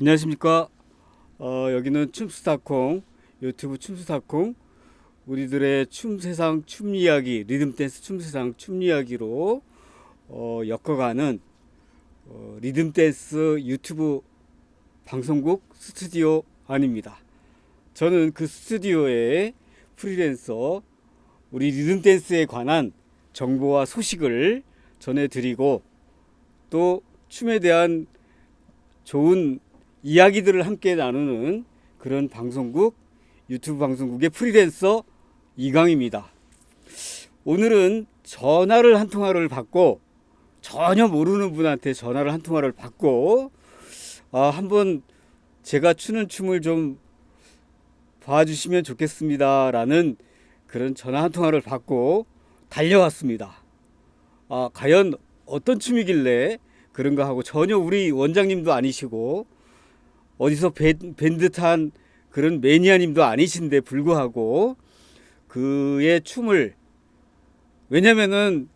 안녕하십니까. 어, 여기는 춤스타콩 유튜브 춤스타콩 우리들의 춤 세상 춤 이야기 리듬 댄스 춤 세상 춤 이야기로 어, 엮어가는 어, 리듬 댄스 유튜브 방송국 스튜디오 아닙니다. 저는 그 스튜디오의 프리랜서 우리 리듬 댄스에 관한 정보와 소식을 전해드리고 또 춤에 대한 좋은 이야기들을 함께 나누는 그런 방송국 유튜브 방송국의 프리랜서 이강입니다. 오늘은 전화를 한 통화를 받고 전혀 모르는 분한테 전화를 한 통화를 받고 아, 한번 제가 추는 춤을 좀 봐주시면 좋겠습니다라는 그런 전화 한 통화를 받고 달려왔습니다. 아, 과연 어떤 춤이길래 그런가 하고 전혀 우리 원장님도 아니시고 어디서 뵌, 뵌 듯한 그런 매니아님도 아니신데 불구하고 그의 춤을 왜냐면은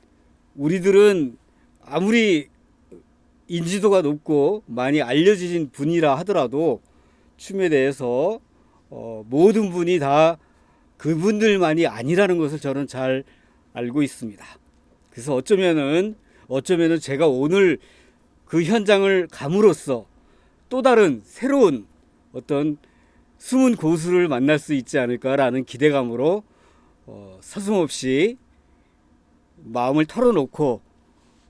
우리들은 아무리 인지도가 높고 많이 알려진 분이라 하더라도 춤에 대해서 어, 모든 분이 다 그분들만이 아니라는 것을 저는 잘 알고 있습니다. 그래서 어쩌면은 어쩌면은 제가 오늘 그 현장을 감으로써 또 다른 새로운 어떤 숨은 고수를 만날 수 있지 않을까라는 기대감으로 어, 서슴없이 마음을 털어놓고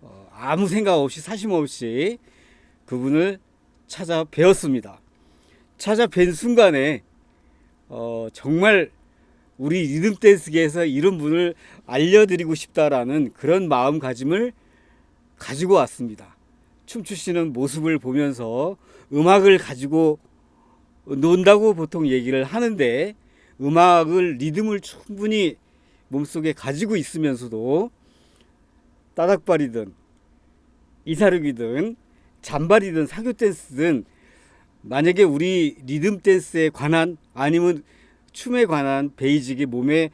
어, 아무 생각 없이 사심 없이 그분을 찾아 뵈었습니다. 찾아 뵌 순간에 어, 정말 우리 리듬 댄스계에서 이런 분을 알려드리고 싶다라는 그런 마음가짐을 가지고 왔습니다. 춤추시는 모습을 보면서 음악을 가지고 논다고 보통 얘기를 하는데 음악을 리듬을 충분히 몸속에 가지고 있으면서도 따닥발이든 이사르기든 잔발이든 사교 댄스든 만약에 우리 리듬 댄스에 관한 아니면 춤에 관한 베이직이 몸에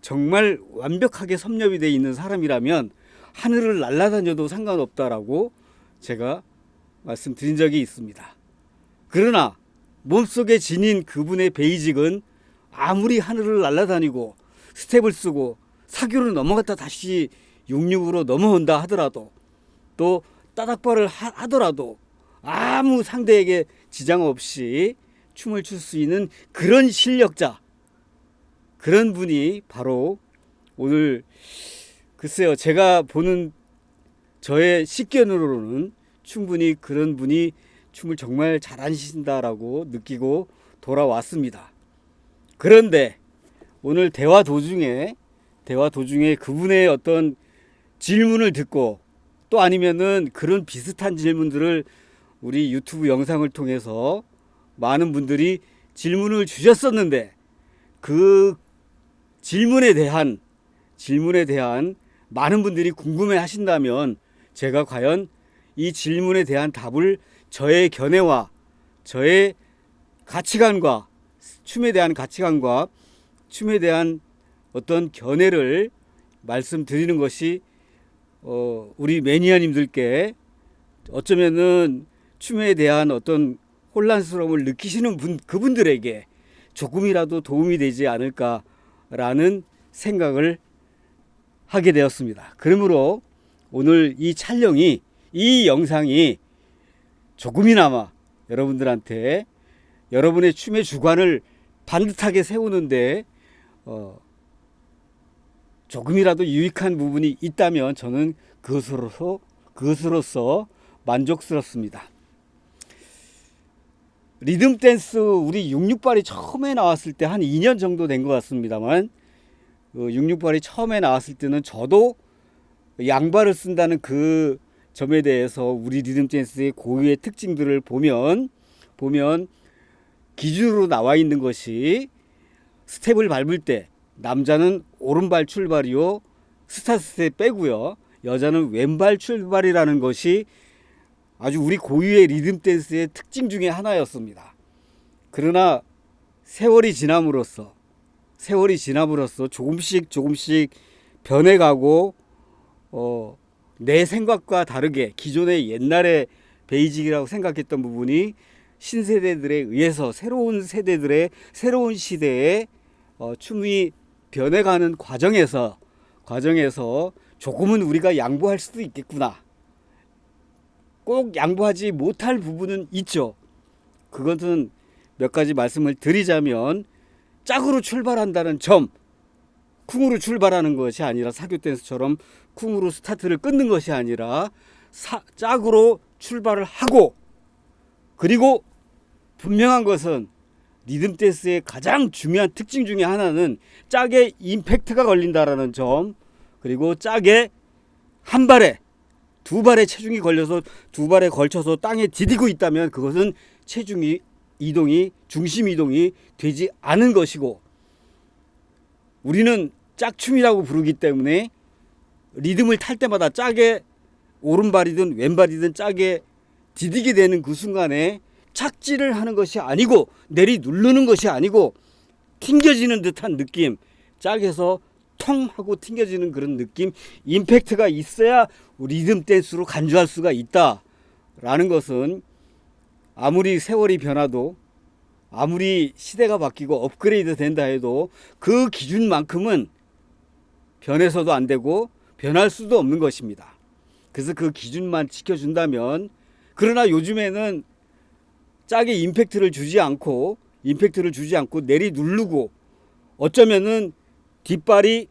정말 완벽하게 섭렵이 돼 있는 사람이라면 하늘을 날아다녀도 상관없다라고 제가 말씀드린 적이 있습니다. 그러나 몸속에 지닌 그분의 베이직은 아무리 하늘을 날아다니고 스텝을 쓰고 사교를 넘어갔다 다시 육육으로 넘어온다 하더라도 또 따닥발을 하- 하더라도 아무 상대에게 지장 없이 춤을 출 수 있는 그런 실력자 그런 분이 바로 오늘 글쎄요 제가 보는 저의 식견으로는 충분히 그런 분이 춤을 정말 잘하신다라고 느끼고 돌아왔습니다. 그런데 오늘 대화 도중에 대화 도중에 그분의 어떤 질문을 듣고 또 아니면은 그런 비슷한 질문들을 우리 유튜브 영상을 통해서 많은 분들이 질문을 주셨었는데 그 질문에 대한 질문에 대한 많은 분들이 궁금해 하신다면 제가 과연 이 질문에 대한 답을 저의 견해와 저의 가치관과 춤에 대한 가치관과 춤에 대한 어떤 견해를 말씀드리는 것이 어, 우리 매니아님들께 어쩌면은 춤에 대한 어떤 혼란스러움을 느끼시는 분 그분들에게 조금이라도 도움이 되지 않을까라는 생각을 하게 되었습니다. 그러므로 오늘 이 촬영이 이 영상이 조금이나마 여러분들한테 여러분의 춤의 주관을 반듯하게 세우는데 어, 조금이라도 유익한 부분이 있다면 저는 그것으로서 그것으로서 만족스럽습니다. 리듬 댄스 우리 66발이 처음에 나왔을 때 한 2년 정도 된 것 같습니다만 어, 66발이 처음에 나왔을 때는 저도 양발을 쓴다는 그 점에 대해서 우리 리듬 댄스의 고유의 특징들을 보면 보면 기준으로 나와 있는 것이 스텝을 밟을 때 남자는 오른발 출발이요 스타트 스텝 빼고요 여자는 왼발 출발이라는 것이 아주 우리 고유의 리듬 댄스의 특징 중에 하나였습니다. 그러나 세월이 지남으로써 세월이 지남으로써 조금씩 조금씩 변해가고 어, 내 생각과 다르게 기존의 옛날의 베이직이라고 생각했던 부분이 신세대들에 의해서 새로운 세대들의 새로운 시대에 어, 춤이 변해가는 과정에서 과정에서 조금은 우리가 양보할 수도 있겠구나. 꼭 양보하지 못할 부분은 있죠. 그것은 몇 가지 말씀을 드리자면 짝으로 출발한다는 점, 쿵으로 출발하는 것이 아니라 사교 댄스처럼 쿵으로 스타트를 끊는 것이 아니라 사, 짝으로 출발을 하고 그리고 분명한 것은 리듬 댄스의 가장 중요한 특징 중에 하나는 짝에 임팩트가 걸린다라는 점 그리고 짝에 한 발에 두 발에 체중이 걸려서 두 발에 걸쳐서 땅에 디디고 있다면 그것은 체중이 이동이 중심 이동이 되지 않은 것이고 우리는 짝춤이라고 부르기 때문에 리듬을 탈 때마다 짝에 오른발이든 왼발이든 짝에 디디게 되는 그 순간에 착지를 하는 것이 아니고 내리 누르는 것이 아니고 튕겨지는 듯한 느낌. 짝에서 통 하고 튕겨지는 그런 느낌. 임팩트가 있어야 리듬 댄스로 간주할 수가 있다라는 것은 아무리 세월이 변화도 아무리 시대가 바뀌고 업그레이드 된다 해도 그 기준만큼은 변해서도 안 되고 변할 수도 없는 것입니다. 그래서 그 기준만 지켜준다면 그러나 요즘에는 짝에 임팩트를 주지 않고 임팩트를 주지 않고 내리 누르고 어쩌면은 뒷발이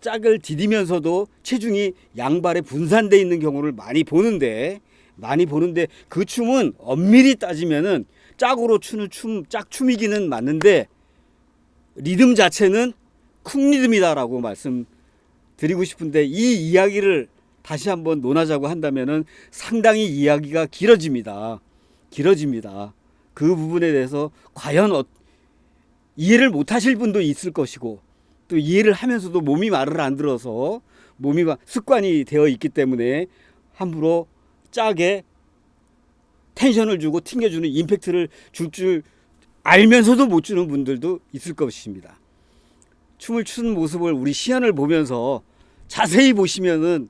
짝을 디디면서도 체중이 양발에 분산돼 있는 경우를 많이 보는데 많이 보는데 그 춤은 엄밀히 따지면은 짝으로 추는 춤 짝춤이기는 맞는데 리듬 자체는 쿵 리듬이다라고 말씀 드리고 싶은데 이 이야기를 다시 한번 논하자고 한다면은 상당히 이야기가 길어집니다. 길어집니다. 그 부분에 대해서 과연 어, 이해를 못 하실 분도 있을 것이고 또 이해를 하면서도 몸이 말을 안 들어서 몸이 막 습관이 되어 있기 때문에 함부로 짜게 텐션을 주고 튕겨주는 임팩트를 줄줄 알면서도 못 주는 분들도 있을 것입니다. 춤을 추는 모습을 우리 시연을 보면서 자세히 보시면은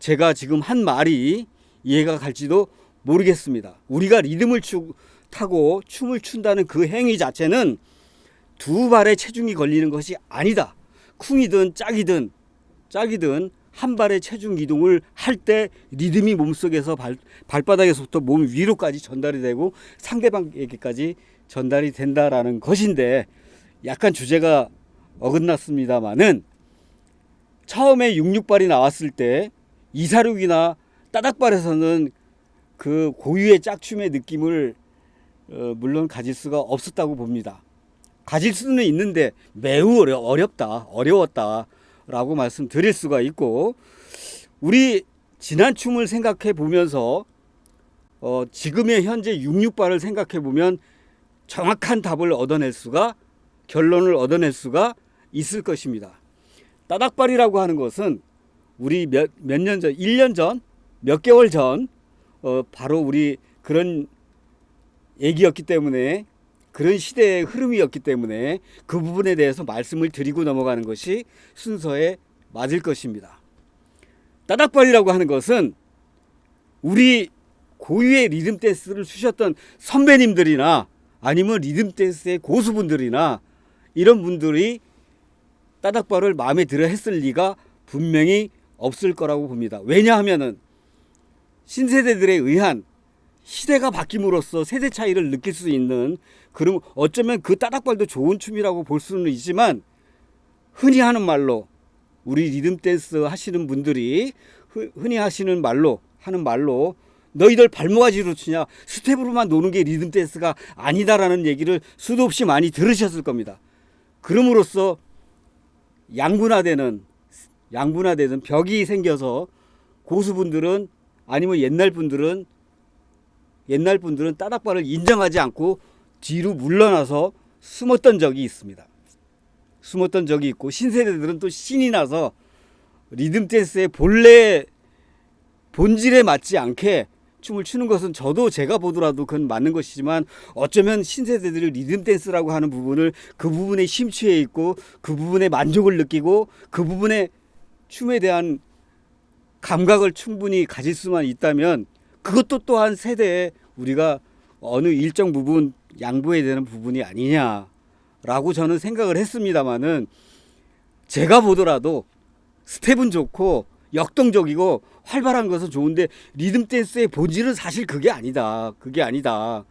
제가 지금 한 말이 이해가 갈지도 모르겠습니다. 우리가 리듬을 추, 타고 춤을 춘다는 그 행위 자체는 두 발에 체중이 걸리는 것이 아니다. 쿵이든 짝이든 짝이든 한 발의 체중 이동을 할 때 리듬이 몸속에서 발, 발바닥에서부터 몸 위로까지 전달이 되고 상대방에게까지 전달이 된다라는 것인데 약간 주제가 어긋났습니다마는 처음에 66발이 나왔을 때 이사륙이나 따닥발에서는 그 고유의 짝춤의 느낌을 어, 물론 가질 수가 없었다고 봅니다. 가질 수는 있는데 매우 어려, 어렵다, 어려웠다라고 말씀드릴 수가 있고 우리 지난 춤을 생각해 보면서 어, 지금의 현재 66발을 생각해 보면 정확한 답을 얻어낼 수가 결론을 얻어낼 수가 있을 것입니다. 따닥발이라고 하는 것은 우리 몇몇년 전, 1년 전, 몇 개월 전 어, 바로 우리 그런 얘기였기 때문에 그런 시대의 흐름이었기 때문에 그 부분에 대해서 말씀을 드리고 넘어가는 것이 순서에 맞을 것입니다. 따닥발이라고 하는 것은 우리 고유의 리듬 댄스를 추셨던 선배님들이나 아니면 리듬 댄스의 고수분들이나 이런 분들이 따닥발을 마음에 들어 했을 리가 분명히 없을 거라고 봅니다. 왜냐하면은 신세대들에 의한 시대가 바뀜으로써 세대 차이를 느낄 수 있는 그럼 어쩌면 그 따닥발도 좋은 춤이라고 볼 수는 있지만 흔히 하는 말로 우리 리듬 댄스 하시는 분들이 흔- 흔히 하시는 말로 하는 말로 너희들 발모가지로 추냐 스텝으로만 노는 게 리듬 댄스가 아니다라는 얘기를 수도 없이 많이 들으셨을 겁니다. 그럼으로써 양분화되는 양분화되는 벽이 생겨서 고수분들은 아니면 옛날 분들은 옛날 분들은 따닥발을 인정하지 않고 뒤로 물러나서 숨었던 적이 있습니다. 숨었던 적이 있고 신세대들은 또 신이 나서 리듬 댄스의 본래 본질에 맞지 않게 춤을 추는 것은 저도 제가 보더라도 그건 맞는 것이지만 어쩌면 신세대들이 리듬 댄스라고 하는 부분을 그 부분에 심취해 있고 그 부분에 만족을 느끼고 그 부분에 춤에 대한 감각을 충분히 가질 수만 있다면 그것도 또한 세대에 우리가 어느 일정 부분 양보해야 되는 부분이 아니냐라고 저는 생각을 했습니다마는 제가 보더라도 스텝은 좋고 역동적이고 활발한 것은 좋은데 리듬 댄스의 본질은 사실 그게 아니다. 그게 아니다.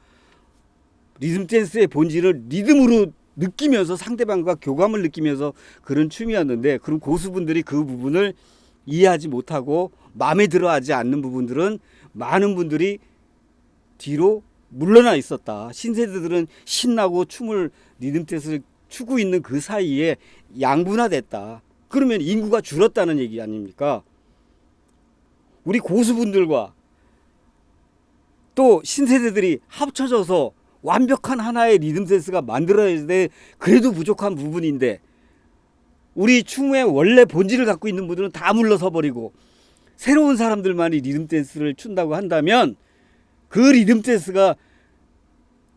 리듬 댄스의 본질은 리듬으로 느끼면서 상대방과 교감을 느끼면서 그런 춤이었는데 그럼 고수분들이 그 부분을 이해하지 못하고 마음에 들어 하지 않는 부분들은 많은 분들이 뒤로 물러나 있었다. 신세대들은 신나고 춤을 리듬 댄스를 추고 있는 그 사이에 양분화됐다. 그러면 인구가 줄었다는 얘기 아닙니까? 우리 고수분들과 또 신세대들이 합쳐져서 완벽한 하나의 리듬 댄스가 만들어야 돼. 그래도 부족한 부분인데 우리 춤의 원래 본질을 갖고 있는 분들은 다 물러서 버리고 새로운 사람들만이 리듬 댄스를 춘다고 한다면 그 리듬 댄스가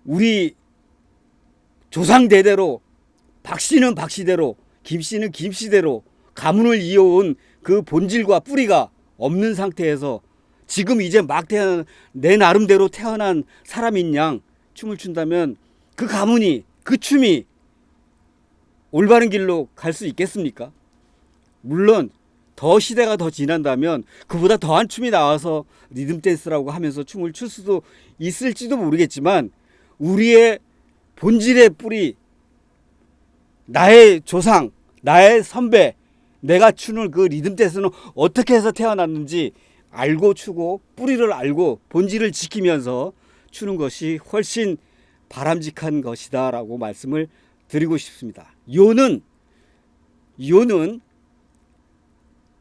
우리 조상 대대로 박 씨는 박 씨대로 김 씨는 김 씨대로 가문을 이어온 그 본질과 뿌리가 없는 상태에서 지금 이제 막 태어난 내 나름대로 태어난 사람인 양 춤을 춘다면 그 가문이 그 춤이 올바른 길로 갈 수 있겠습니까? 물론 더 시대가 더 지난다면 그보다 더한 춤이 나와서 리듬 댄스라고 하면서 춤을 출 수도 있을지도 모르겠지만 우리의 본질의 뿌리 나의 조상 나의 선배 내가 추는 그 리듬 댄스는 어떻게 해서 태어났는지 알고 추고 뿌리를 알고 본질을 지키면서 추는 것이 훨씬 바람직한 것이다라고 말씀을 드리고 싶습니다. 요는 요는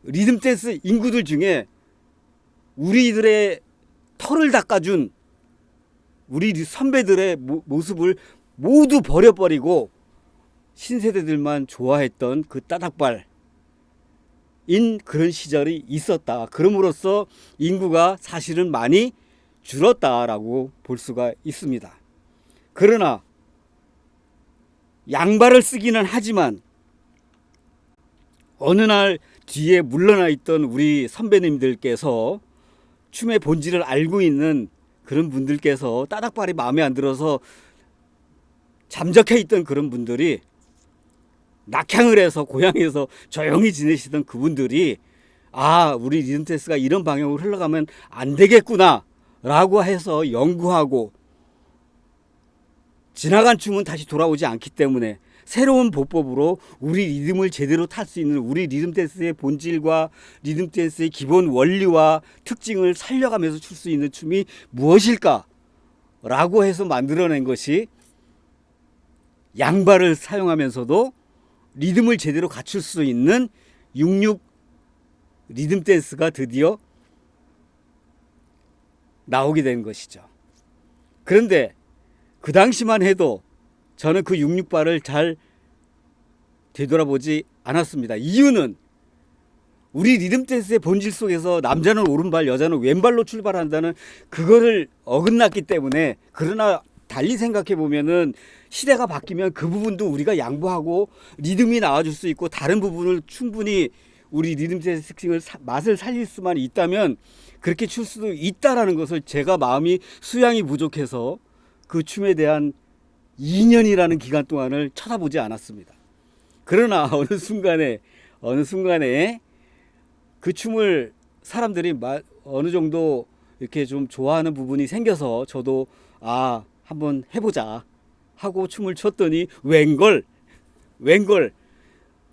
리듬 댄스 인구들 중에 우리들의 털을 닦아준 우리 선배들의 모- 모습을 모두 버려버리고 신세대들만 좋아했던 그 따닥발 인 그런 시절이 있었다. 그럼으로써 인구가 사실은 많이 줄었다라고 볼 수가 있습니다. 그러나 양발을 쓰기는 하지만 어느 날 뒤에 물러나 있던 우리 선배님들께서 춤의 본질을 알고 있는 그런 분들께서 따닥발이 마음에 안 들어서 잠적해 있던 그런 분들이 낙향을 해서 고향에서 조용히 지내시던 그분들이 아 우리 리듬 댄스가 이런 방향으로 흘러가면 안 되겠구나 라고 해서 연구하고 지나간 춤은 다시 돌아오지 않기 때문에 새로운 보법으로 우리 리듬을 제대로 탈 수 있는 우리 리듬 댄스의 본질과 리듬 댄스의 기본 원리와 특징을 살려가면서 출 수 있는 춤이 무엇일까? 라고 해서 만들어낸 것이 양발을 사용하면서도 리듬을 제대로 갖출 수 있는 66 리듬 댄스가 드디어 나오게 된 것이죠. 그런데 그 당시만 해도 저는 그 66발을 잘 되돌아보지 않았습니다. 이유는 우리 리듬 댄스의 본질 속에서 남자는 오른발, 여자는 왼발로 출발한다는 그거를 어긋났기 때문에 그러나 달리 생각해 보면은 시대가 바뀌면 그 부분도 우리가 양보하고 리듬이 나와줄 수 있고 다른 부분을 충분히 우리 리듬 사- 맛을 살릴 수만 있다면 그렇게 출 수도 있다라는 것을 제가 마음이 수양이 부족해서 그 춤에 대한 2년이라는 기간 동안을 쳐다보지 않았습니다. 그러나 어느 순간에 어느 순간에 그 춤을 사람들이 마- 어느 정도 이렇게 좀 좋아하는 부분이 생겨서 저도 아 한번 해보자 하고 춤을 췄더니 웬걸 웬걸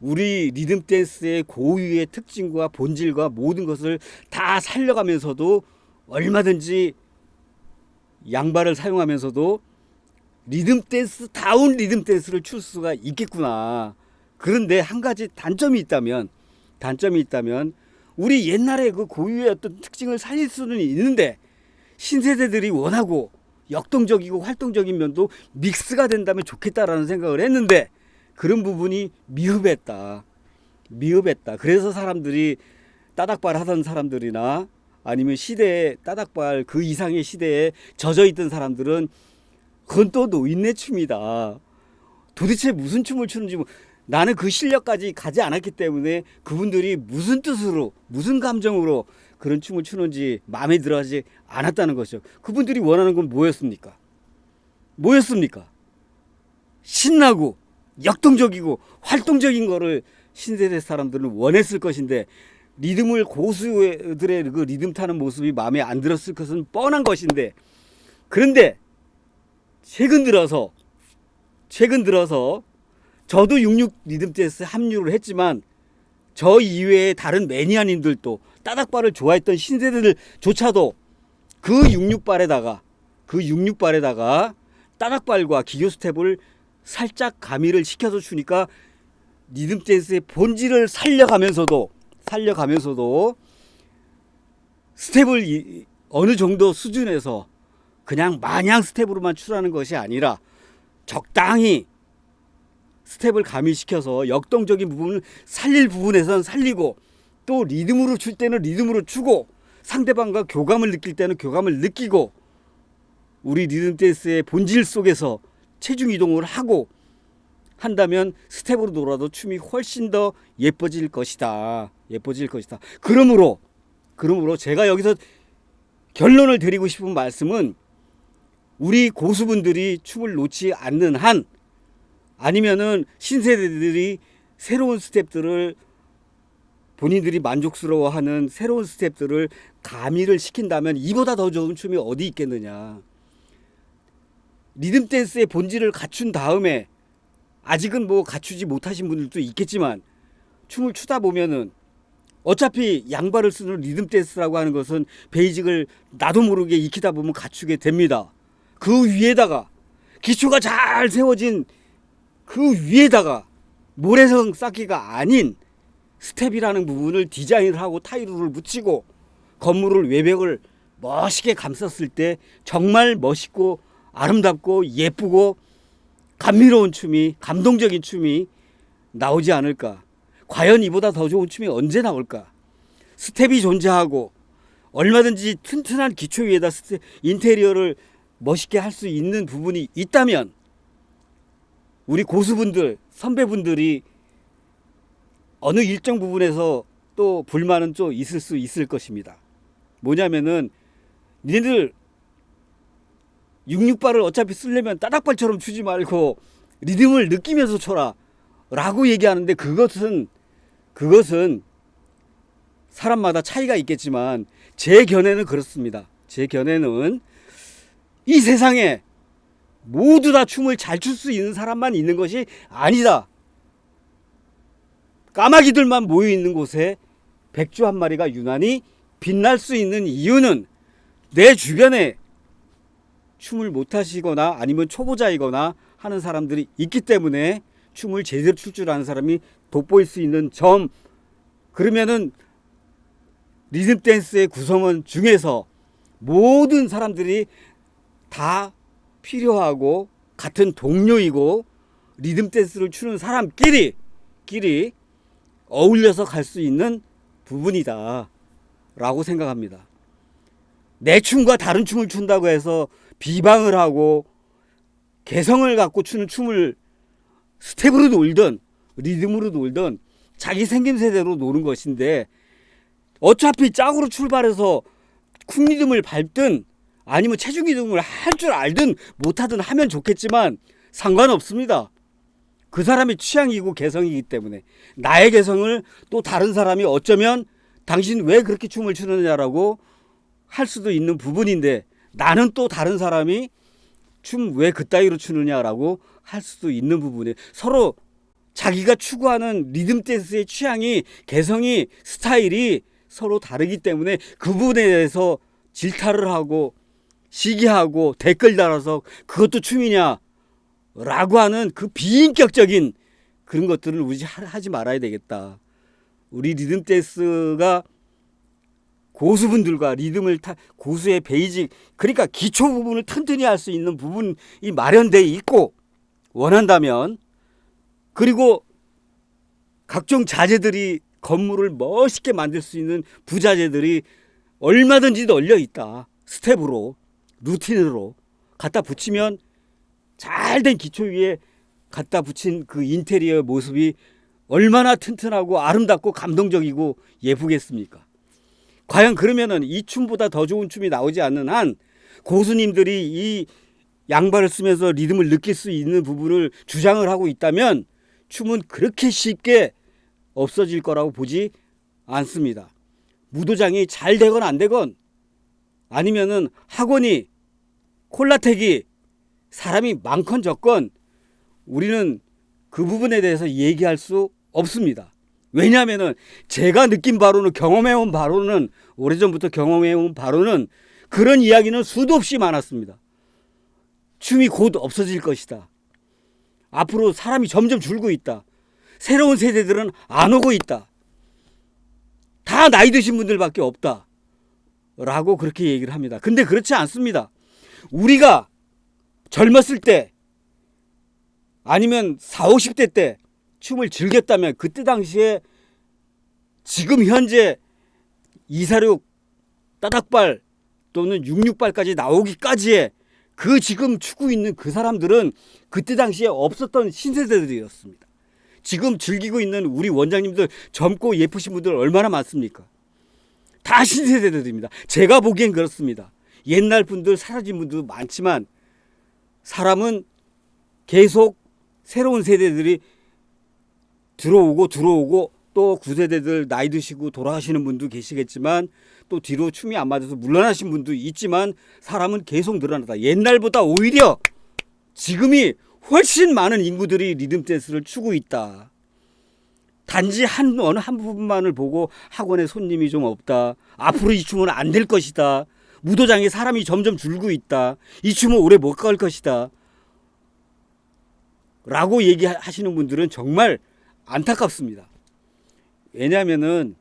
우리 리듬 댄스의 고유의 특징과 본질과 모든 것을 다 살려가면서도 얼마든지 양발을 사용하면서도 리듬 댄스 다운 리듬 댄스를 출 수가 있겠구나. 그런데 한 가지 단점이 있다면 단점이 있다면 우리 옛날에 그 고유의 어떤 특징을 살릴 수는 있는데 신세대들이 원하고 역동적이고 활동적인 면도 믹스가 된다면 좋겠다라는 생각을 했는데 그런 부분이 미흡했다. 미흡했다. 그래서 사람들이 따닥발 하던 사람들이나 아니면 시대에 따닥발 그 이상의 시대에 젖어 있던 사람들은 그건 또 노인네 춤이다. 도대체 무슨 춤을 추는지 뭐 나는 그 실력까지 가지 않았기 때문에 그분들이 무슨 뜻으로 무슨 감정으로 그런 춤을 추는지 마음에 들어하지 않았다는 것이죠. 그분들이 원하는 건 뭐였습니까? 뭐였습니까? 신나고 역동적이고 활동적인 거를 신세대 사람들은 원했을 것인데 리듬을 고수들의 그 리듬 타는 모습이 마음에 안 들었을 것은 뻔한 것인데 그런데 최근 들어서 최근 들어서 저도 66 리듬 댄스 합류를 했지만 저 이외에 다른 매니아님들도 따닥발을 좋아했던 신세대들조차도 그 66발에다가 그 66발에다가 따닥발과 기교 스텝을 살짝 가미를 시켜서 추니까 리듬 댄스의 본질을 살려가면서도 살려가면서도 스텝을 이- 어느 정도 수준에서 그냥 마냥 스텝으로만 추라는 것이 아니라 적당히 스텝을 가미시켜서 역동적인 부분을 살릴 부분에선 살리고 또 리듬으로 출 때는 리듬으로 추고 상대방과 교감을 느낄 때는 교감을 느끼고 우리 리듬 댄스의 본질 속에서 체중 이동을 하고 한다면 스텝으로 놀아도 춤이 훨씬 더 예뻐질 것이다. 예뻐질 것이다. 그러므로 그러므로 제가 여기서 결론을 드리고 싶은 말씀은 우리 고수분들이 춤을 놓지 않는 한 아니면은 신세대들이 새로운 스텝들을 본인들이 만족스러워하는 새로운 스텝들을 가미를 시킨다면 이보다 더 좋은 춤이 어디 있겠느냐. 리듬 댄스의 본질을 갖춘 다음에 아직은 뭐 갖추지 못하신 분들도 있겠지만 춤을 추다 보면은 어차피 양발을 쓰는 리듬 댄스라고 하는 것은 베이직을 나도 모르게 익히다 보면 갖추게 됩니다. 그 위에다가 기초가 잘 세워진 그 위에다가 모래성 쌓기가 아닌 스텝이라는 부분을 디자인을 하고 타이르를 붙이고 건물을 외벽을 멋있게 감쌌을 때 정말 멋있고 아름답고 예쁘고 감미로운 춤이 감동적인 춤이 나오지 않을까? 과연 이보다 더 좋은 춤이 언제 나올까? 스텝이 존재하고 얼마든지 튼튼한 기초 위에다 스텝, 인테리어를 멋있게 할 수 있는 부분이 있다면 우리 고수분들 선배분들이 어느 일정 부분에서 또 불만은 좀 있을 수 있을 것입니다. 뭐냐면은 니네들 66발을 어차피 쓰려면 따닥발처럼 추지 말고 리듬을 느끼면서 쳐라 라고 얘기하는데 그것은 그것은 사람마다 차이가 있겠지만 제 견해는 그렇습니다. 제 견해는 이 세상에 모두 다 춤을 잘 출 수 있는 사람만 있는 것이 아니다. 까마귀들만 모여 있는 곳에 백주 한 마리가 유난히 빛날 수 있는 이유는 내 주변에 춤을 못 하시거나 아니면 초보자이거나 하는 사람들이 있기 때문에 춤을 제대로 출 줄 아는 사람이 돋보일 수 있는 점 그러면은 리듬 댄스의 구성원 중에서 모든 사람들이 다 필요하고 같은 동료이고 리듬 댄스를 추는 사람끼리 끼리 어울려서 갈 수 있는 부분이다 라고 생각합니다. 내 춤과 다른 춤을 춘다고 해서 비방을 하고 개성을 갖고 추는 춤을 스텝으로 놀든 리듬으로 놀든 자기 생김새대로 노는 것인데 어차피 짝으로 출발해서 쿵 리듬을 밟든 아니면 체중 이동을 할 줄 알든 못하든 하면 좋겠지만 상관없습니다. 그 사람의 취향이고 개성이기 때문에 나의 개성을 또 다른 사람이 어쩌면 당신 왜 그렇게 춤을 추느냐라고 할 수도 있는 부분인데 나는 또 다른 사람이 춤 왜 그따위로 추느냐라고 할 수도 있는 부분에 서로 자기가 추구하는 리듬 댄스의 취향이 개성이 스타일이 서로 다르기 때문에 그 부분에 대해서 질타를 하고 시기하고 댓글 달아서 그것도 춤이냐 라고 하는 그 비인격적인 그런 것들을 우리 하- 하지 말아야 되겠다. 우리 리듬 댄스가 고수분들과 리듬을 타 고수의 베이직 그러니까 기초 부분을 튼튼히 할 수 있는 부분이 마련돼 있고 원한다면 그리고 각종 자재들이 건물을 멋있게 만들 수 있는 부자재들이 얼마든지 널려 있다. 스텝으로 루틴으로 갖다 붙이면 잘 된 기초 위에 갖다 붙인 그 인테리어 모습이 얼마나 튼튼하고 아름답고 감동적이고 예쁘겠습니까? 과연 그러면은 이 춤보다 더 좋은 춤이 나오지 않는 한 고수님들이 이 양발을 쓰면서 리듬을 느낄 수 있는 부분을 주장을 하고 있다면 춤은 그렇게 쉽게 없어질 거라고 보지 않습니다. 무도장이 잘 되건 안 되건 아니면은 학원이 콜라텍이 사람이 많건 적건 우리는 그 부분에 대해서 얘기할 수 없습니다. 왜냐하면은 제가 느낀 바로는 경험해온 바로는 오래전부터 경험해온 바로는 그런 이야기는 수도 없이 많았습니다. 춤이 곧 없어질 것이다. 앞으로 사람이 점점 줄고 있다. 새로운 세대들은 안 오고 있다. 다 나이 드신 분들밖에 없다. 라고 그렇게 얘기를 합니다. 근데 그렇지 않습니다. 우리가 젊었을 때 아니면 4, 50대 때 춤을 즐겼다면 그때 당시에 지금 현재 246 따닥발 또는 66발까지 나오기까지의 그 지금 추고 있는 그 사람들은 그때 당시에 없었던 신세대들이었습니다. 지금 즐기고 있는 우리 원장님들 젊고 예쁘신 분들 얼마나 많습니까? 다 신세대들입니다. 제가 보기엔 그렇습니다. 옛날 분들 사라진 분들도 많지만 사람은 계속 새로운 세대들이 들어오고 들어오고 또 구세대들 나이 드시고 돌아가시는 분도 계시겠지만 또 뒤로 춤이 안 맞아서 물러나신 분도 있지만 사람은 계속 늘어나다. 옛날보다 오히려 지금이 훨씬 많은 인구들이 리듬 댄스를 추고 있다. 단지 한 어느 한 부분만을 보고 학원에 손님이 좀 없다. 앞으로 이 춤은 안 될 것이다. 무도장에 사람이 점점 줄고 있다. 이 춤은 오래 못 갈 것이다. 라고 얘기하시는 분들은 정말 안타깝습니다. 왜냐하면은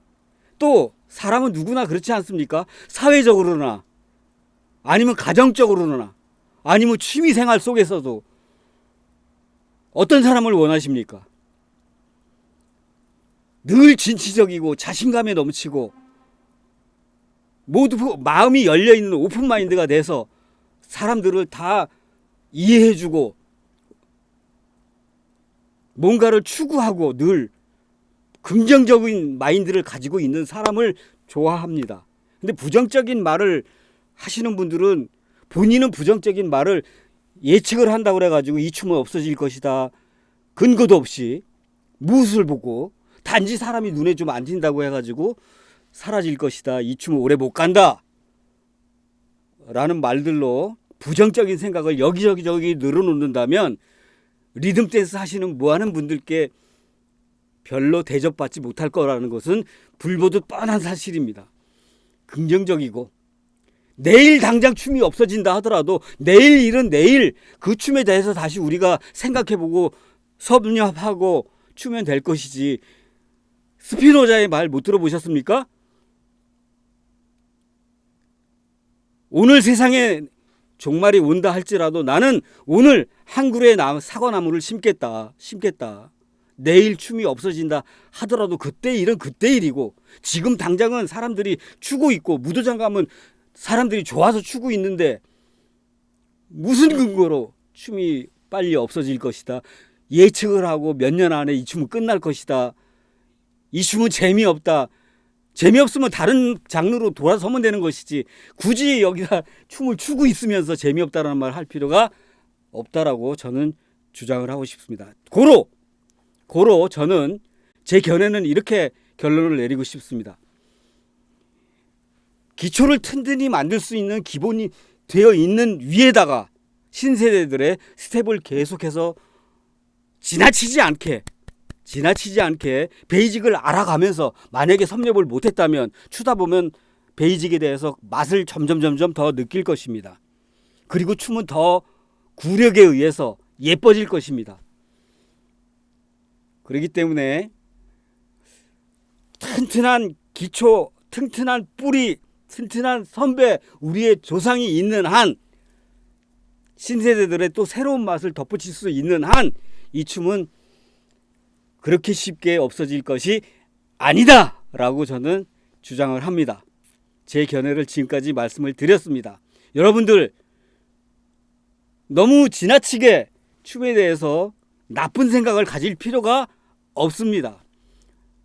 또 사람은 누구나 그렇지 않습니까? 사회적으로나 아니면 가정적으로나 아니면 취미 생활 속에서도 어떤 사람을 원하십니까? 늘 진취적이고 자신감에 넘치고 모두 마음이 열려 있는 오픈 마인드가 돼서 사람들을 다 이해해 주고 뭔가를 추구하고 늘 긍정적인 마인드를 가지고 있는 사람을 좋아합니다. 근데 부정적인 말을 하시는 분들은 본인은 부정적인 말을 예측을 한다고 그래가지고 이 춤은 없어질 것이다. 근거도 없이 무엇을 보고 단지 사람이 눈에 좀 안 띈다고 해가지고 사라질 것이다. 이 춤은 오래 못 간다. 라는 말들로 부정적인 생각을 여기저기 저기 늘어놓는다면 리듬 댄스 하시는 뭐 하는 분들께 별로 대접받지 못할 거라는 것은 불보듯 뻔한 사실입니다. 긍정적이고 내일 당장 춤이 없어진다 하더라도 내일 일은 내일 그 춤에 대해서 다시 우리가 생각해보고 섭렵하고 추면 될 것이지 스피노자의 말 못 들어보셨습니까? 오늘 세상에 종말이 온다 할지라도 나는 오늘 한 그루의 나- 사과나무를 심겠다 심겠다. 내일 춤이 없어진다 하더라도 그때 일은 그때 일이고 지금 당장은 사람들이 추고 있고 무도장 가면 사람들이 좋아서 추고 있는데 무슨 근거로 춤이 빨리 없어질 것이다? 예측을 하고 몇 년 안에 이 춤은 끝날 것이다. 이 춤은 재미없다 재미없으면 다른 장르로 돌아서면 되는 것이지 굳이 여기다 춤을 추고 있으면서 재미없다라는 말할 필요가 없다라고 저는 주장을 하고 싶습니다. 고로 고로 저는 제 견해는 이렇게 결론을 내리고 싶습니다. 기초를 튼튼히 만들 수 있는 기본이 되어 있는 위에다가 신세대들의 스텝을 계속해서 지나치지 않게 지나치지 않게 베이직을 알아가면서 만약에 섭렵을 못했다면 추다 보면 베이직에 대해서 맛을 점점 점점 더 느낄 것입니다. 그리고 춤은 더 구력에 의해서 예뻐질 것입니다. 그렇기 때문에 튼튼한 기초, 튼튼한 뿌리, 튼튼한 선배, 우리의 조상이 있는 한 신세대들의 또 새로운 맛을 덧붙일 수 있는 한 이 춤은 그렇게 쉽게 없어질 것이 아니다 라고 저는 주장을 합니다. 제 견해를 지금까지 말씀을 드렸습니다. 여러분들 너무 지나치게 춤에 대해서 나쁜 생각을 가질 필요가 없습니다.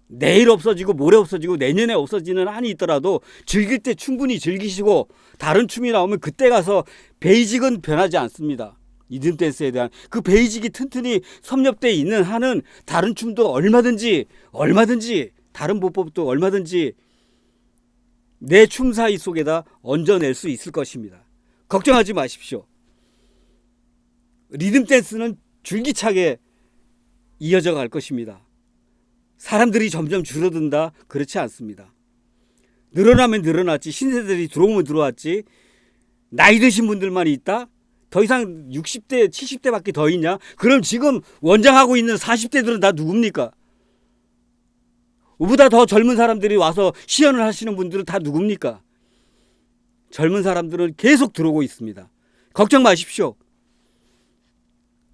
내일 없어지고 모레 없어지고 내년에 없어지는 한이 있더라도 즐길 때 충분히 즐기시고 다른 춤이 나오면 그때 가서 베이직은 변하지 않습니다. 리듬 댄스에 대한 그 베이직이 튼튼히 섭렵돼 있는 한은 다른 춤도 얼마든지 얼마든지 다른 보법도 얼마든지 내 춤 사이 속에다 얹어낼 수 있을 것입니다. 걱정하지 마십시오. 리듬 댄스는 줄기차게 이어져 갈 것입니다. 사람들이 점점 줄어든다? 그렇지 않습니다. 늘어나면 늘어났지, 신세들이 들어오면 들어왔지, 나이 드신 분들만 있다? 더 이상 60대, 70대밖에 더 있냐? 그럼 지금 원장하고 있는 40대들은 다 누굽니까? 우보다 더 젊은 사람들이 와서 시연을 하시는 분들은 다 누굽니까? 젊은 사람들은 계속 들어오고 있습니다. 걱정 마십시오.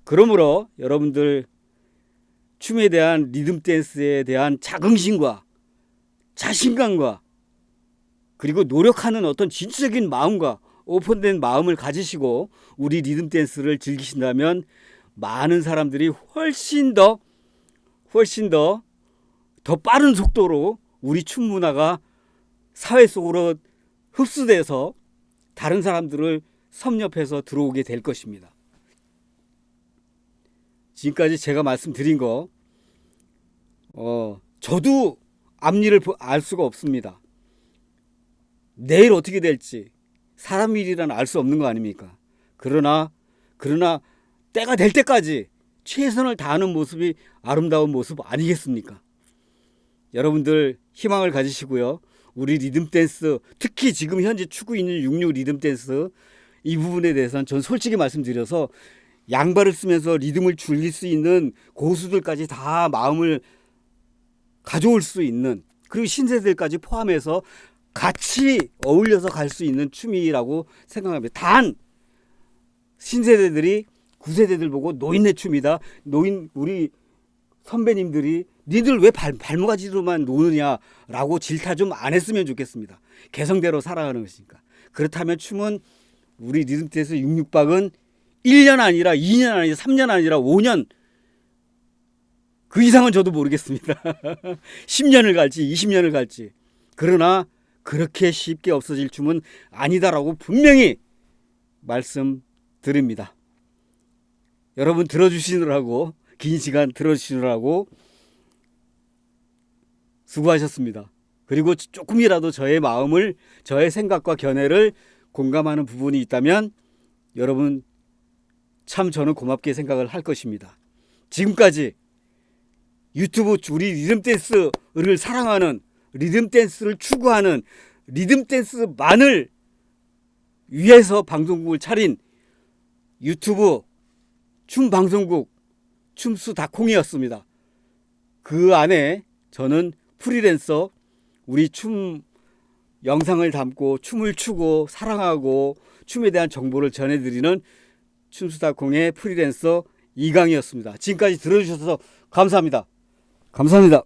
그러므로 여러분들 춤에 대한 리듬 댄스에 대한 자긍심과 자신감과 그리고 노력하는 어떤 진취적인 마음과 오픈된 마음을 가지시고 우리 리듬 댄스를 즐기신다면 많은 사람들이 훨씬 더 훨씬 더더 빠른 속도로 우리 춤 문화가 사회 속으로 흡수돼서 다른 사람들을 섭렵해서 들어오게 될 것입니다. 지금까지 제가 말씀드린 거, 어, 저도 보- 알 수가 없습니다. 내일 어떻게 될지 사람 일이란 알수 없는 거 아닙니까? 그러나 그러나 때가 될 때까지 최선을 다하는 모습이 아름다운 모습 아니겠습니까? 여러분들 희망을 가지시고요. 우리 리듬 댄스 특히 지금 현재 추구 있는 66 리듬 댄스 이 부분에 대해서는 전 솔직히 말씀드려서 양발을 쓰면서 리듬을 줄일 수 있는 고수들까지 다 마음을 가져올 수 있는 그리고 신세들까지 포함해서 같이 어울려서 갈 수 있는 춤이라고 생각합니다. 단 신세대들이 구세대들 보고 노인네 춤이다. 노인 우리 선배님들이 니들 왜 발, 발모가지로만 노느냐라고 질타 좀 안 했으면 좋겠습니다. 개성대로 살아가는 것이니까. 그렇다면 춤은 우리 리듬댄스 66박은 1년 아니라 2년 아니라 3년 아니라 5년 그 이상은 저도 모르겠습니다. 10년을 갈지 20년을 갈지. 그러나 그렇게 쉽게 없어질 춤은 아니다라고 분명히 말씀드립니다. 여러분 들어주시느라고 긴 시간 들어주시느라고 수고하셨습니다. 그리고 조금이라도 저의 마음을 저의 생각과 견해를 공감하는 부분이 있다면 여러분 참 저는 고맙게 생각을 할 것입니다. 지금까지 유튜브 우리 리듬 댄스를 사랑하는 리듬 댄스를 추구하는 리듬 댄스만을 위해서 방송국을 차린 유튜브 춤 방송국 춤수 닷콩이었습니다. 그 안에 저는 프리랜서 우리 춤 영상을 담고 춤을 추고 사랑하고 춤에 대한 정보를 전해드리는 춤수다콩의 프리랜서 이강이었습니다. 지금까지 들어주셔서 감사합니다. 감사합니다.